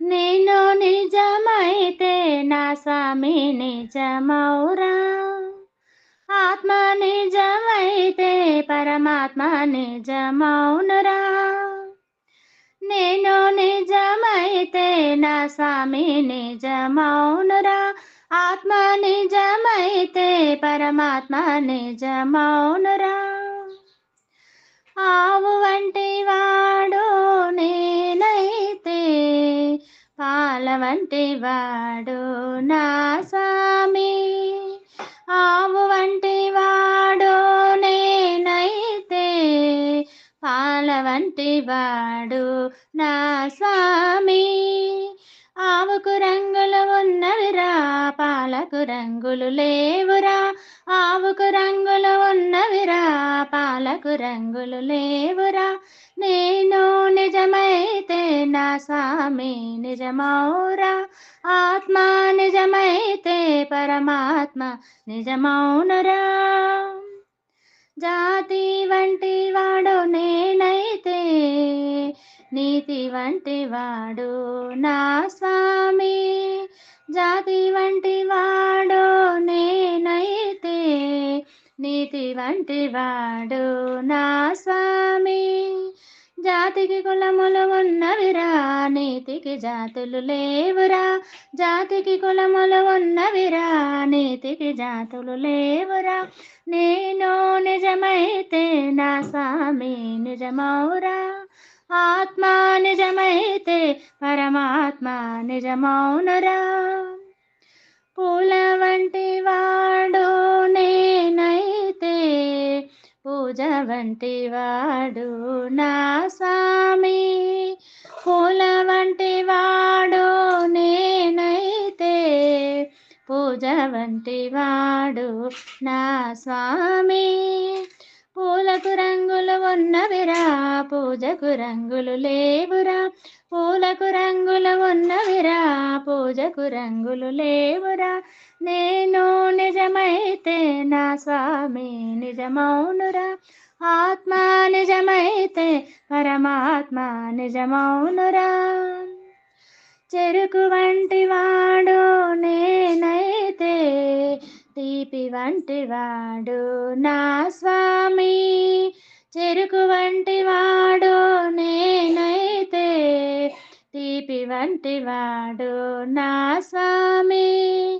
నేను నిజమైతే నా స్వామి నిజమౌరా ఆత్మ నిజమైతే పరమాత్మ నిజమౌనురా నేను నిజమైతే నా స్వామి నిజమౌనురా ఆత్మ నిజమైతే పరమాత్మ నిజమౌనురా ఆవు వంటి వాడు నా స్వామి. ఆవు వంటి వాడు నేనైతే. పాల వంటి వాడు నా స్వామి. ఆవుకు రంగులు ఉన్నవిరా పాలకు రంగులు లేవురా. ఆవుకు రంగులు ఉన్నవిరా పాలకు రంగులు లేవురా. నేను నిజమైతే నా స్వామి నిజమౌరా. ఆత్మ నిజమైతే పరమాత్మ నిజమౌనరా. జాతి వంటి వాడు నేనైతే నీతి వంటి వాడు నా స్వామి. జాతి వంటి వాడు నేనైతే నీతి వంటి వాడు నా స్వామి. జాతికి కులములు ఉన్నవిరా నీతికి జాతులు లేవురా. జాతికి కులములు ఉన్నవిరా నీతికి జాతులు లేవురా. నేను నిజమైతే నా స్వామి నిజమౌరా ఆత్మ నిజమైతే పరమాత్మ నిజమౌనరా పూల వంటి వాడు నేనై పూజ వంటి వాడు నా స్వామి. పూల వంటి వాడు నేనైతే. పూజ వంటి వాడు నా స్వామి. పూలకు రంగులు ఉన్నవిరా పూజకు రంగులు లేవురా. పూలకు రంగులు ఉన్నవిరా పూజకు రంగులు లేవురా. నేను నిజమైతే నా స్వామి నిజమౌనురా. ఆత్మ నిజమైతే పరమాత్మ నిజమౌనురా. చెరుకు వంటి వాడు తీపి వంటి వాడు నా స్వామి. చెరుకు వంటి వాడు నేనైతే. తీపి వంటి వాడు నా స్వామి.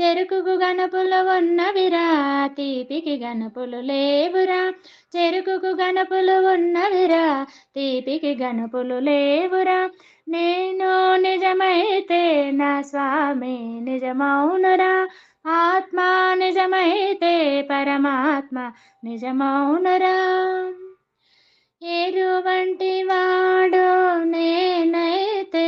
చెరుకుకు గణపులు ఉన్నవిరా తీపికి గణపులు లేవురా. చెరుకుకు గణపులు ఉన్నవిరా తీపికి గణపులు లేవురా. నేను నిజమైతే నా స్వామి నిజమౌనురా. ఆత్మ నిజమైతే పరమాత్మ నిజమౌనరా. ఏరు వంటి వాడు నేనైతే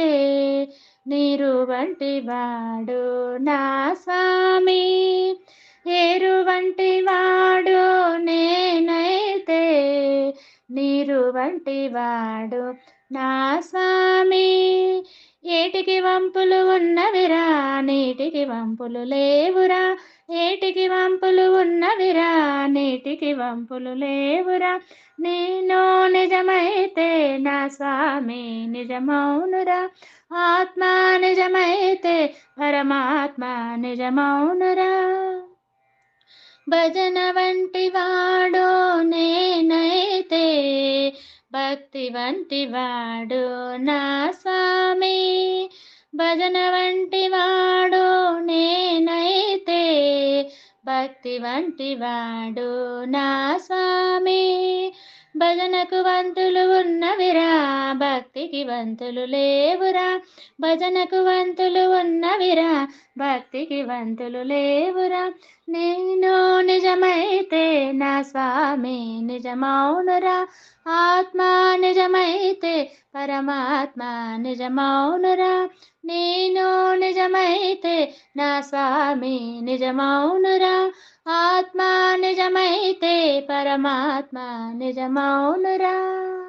నీరు వంటి వాడు నా స్వామి. ఏరు వంటి వాడు నేనైతే నీరు వంటి వాడు నా స్వామి. ఏటికి వంపులు ఉన్నవిరా? నీటికి వంపులు లేవురా? ఏటికి వంపులు ఉన్నవిరా? నీటికి వంపులు లేవురా? నేను నిజమైతే నా స్వామి నిజమౌనురా. ఆత్మ నిజమైతే పరమాత్మ నిజమౌనురా. భజన వంటి వాడు నేనైతే భక్తి వంటి వాడు నా స్వామి. భజన వంటి వాడు నేనైతే. భక్తి వంటి వాడు నా స్వామి. భజనకు వంతులు ఉన్నవిరా భక్తికి వంతులు లేవురా. భజనకు వంతులు ఉన్నవిరా భక్తికి వంతులు లేవురా. నేను నిజమైతే నా స్వామి నిజమౌనురా. ఆత్మ నిజమైతే పరమాత్మ నిజమౌనురా. నేను నిజమైతే నా స్వామి నిజమౌనురా. ఆత్మ నిజమైతే పరమాత్మ నిజమౌనురా.